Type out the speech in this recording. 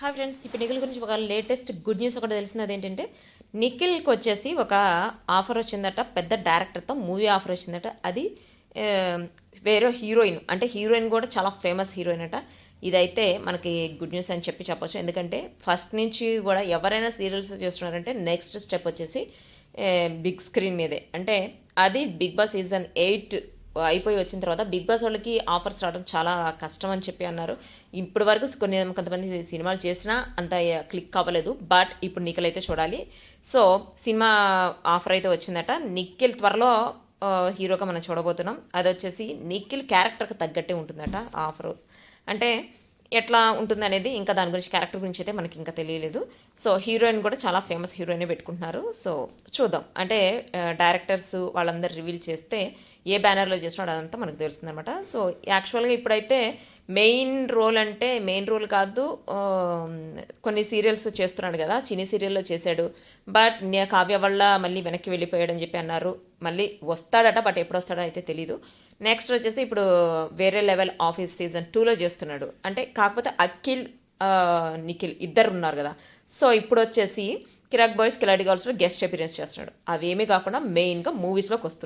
Hi friends ఇప్పుడు నిఖిల్ గురించి ఒక లేటెస్ట్ గుడ్ న్యూస్ ఒకటి తెలిసింది. అదేంటంటే నిఖిల్కి వచ్చేసి ఒక ఆఫర్ వచ్చిందట పెద్ద డైరెక్టర్తో మూవీ ఆఫర్ వచ్చిందట. అది వేరే హీరోయిన్ అంటే హీరోయిన్ కూడా చాలా ఫేమస్ హీరోయిన్ అట. ఇదైతే మనకి గుడ్ న్యూస్ అని చెప్పి చెప్పొచ్చు. ఎందుకంటే ఫస్ట్ నుంచి కూడా ఎవరైనా సీరియల్స్ చేస్తున్నారంటే నెక్స్ట్ స్టెప్ వచ్చేసి బిగ్ స్క్రీన్ మీదే. అంటే అది బిగ్ బాస్ సీజన్ ఎయిట్ అయిపోయి వచ్చిన తర్వాత బిగ్ బాస్ వాళ్ళకి ఆఫర్స్ రావడం చాలా కష్టం అని చెప్పి అన్నారు. ఇప్పటి వరకు కొన్ని కొంతమంది సినిమాలు చేసినా అంత క్లిక్ అవ్వలేదు. బట్ ఇప్పుడు నిఖిల్ అయితే చూడాలి. సో సినిమా ఆఫర్ అయితే వచ్చిందట. నిఖిల్ త్వరలో హీరోగా మనం చూడబోతున్నాం. అది వచ్చేసి నిఖిల్ క్యారెక్టర్కి తగ్గట్టే ఉంటుందట ఆఫరు ఆఫర్. అంటే ఎట్లా ఉంటుంది అనేది ఇంకా దాని గురించి క్యారెక్టర్ గురించి అయితే మనకి ఇంకా తెలియలేదు. సో హీరోయిన్ కూడా చాలా ఫేమస్ హీరోయినే పెట్టుకుంటున్నారు. సో చూద్దాం. అంటే డైరెక్టర్స్ వాళ్ళందరూ రివీల్ చేస్తే ఏ బ్యానర్లో చేసినాడు అదంతా మనకు తెలుస్తుంది అనమాట సో యాక్చువల్గా ఇప్పుడైతే మెయిన్ రోల్ అంటే మెయిన్ రోల్ కాదు కొన్ని సీరియల్స్ చేస్తున్నాడు కదా చిన్ని సీరియల్లో చేశాడు. బట్ నే కావ్య వల్ల మళ్ళీ వెనక్కి వెళ్ళిపోయాడని చెప్పి అన్నారు. మళ్ళీ వస్తాడట బట్ ఎప్పుడు వస్తాడో అయితే తెలీదు. నెక్స్ట్ వచ్చేసి ఇప్పుడు వేరే లెవెల్ ఆఫీస్ సీజన్ టూలో చేస్తున్నాడు. అంటే కాకపోతే అఖిల్ నిఖిల్ ఇద్దరు ఉన్నారు కదా. సో ఇప్పుడు వచ్చేసి కిరాక్ బాయ్స్ కిలాడి గర్ల్స్లో గెస్ట్ అపీరెన్స్ చేస్తున్నాడు. అవేమీ కాకుండా మెయిన్గా మూవీస్లోకి వస్తున్నాడు